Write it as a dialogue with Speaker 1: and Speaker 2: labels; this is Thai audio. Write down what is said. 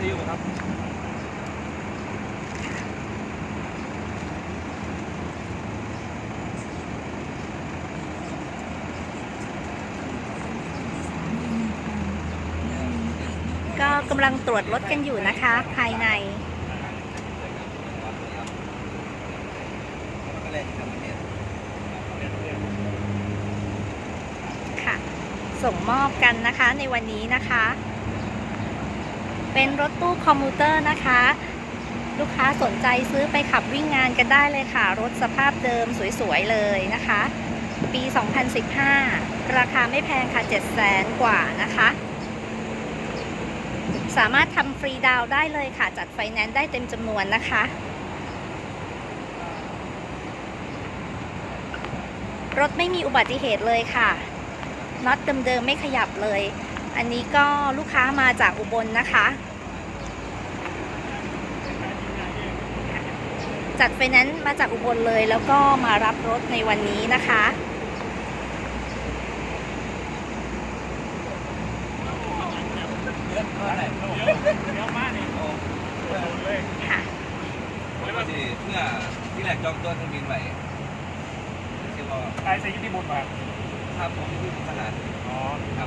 Speaker 1: ทยุครับก็กำลังตรวจรถกันอยู่นะคะ ภายใน ค่ะ ส่งมอบกันนะคะในวันนี้นะคะ เป็นรถตู้คอมพิวเตอร์นะคะ ลูกค้าสนใจซื้อไปขับวิ่งงานกันได้เลยค่ะ รถสภาพเดิมสวยๆเลยนะคะ ปี 2015 ราคาไม่แพงค่ะ 7 0 0 0 0 0 กว่านะคะ สามารถทำฟรีดาวได้เลยค่ะ จัดไฟแนนซ์ได้เต็มจำนวนนะคะ รถไม่มีอุบัติเหตุเลยค่ะน็อตเดิมๆไม่ขยับเลย อันนี้ก็ลูกค้ามาจากอุบลนะคะ จัดไฟแนนซ์มาจากอุบลเลยแล้วก็มารับรถในวันนี้นะคะ
Speaker 2: เดี๋ยวมาเนี่ยเลย
Speaker 1: ค่ะ
Speaker 3: ที่เพื่อที่แรกจองตัวเครื่องบินไว้ที่ว่า
Speaker 2: ตายใส่ยุติบุญมา
Speaker 3: ถ้าผมอยู่สถาน
Speaker 2: อ๋อ
Speaker 3: ครั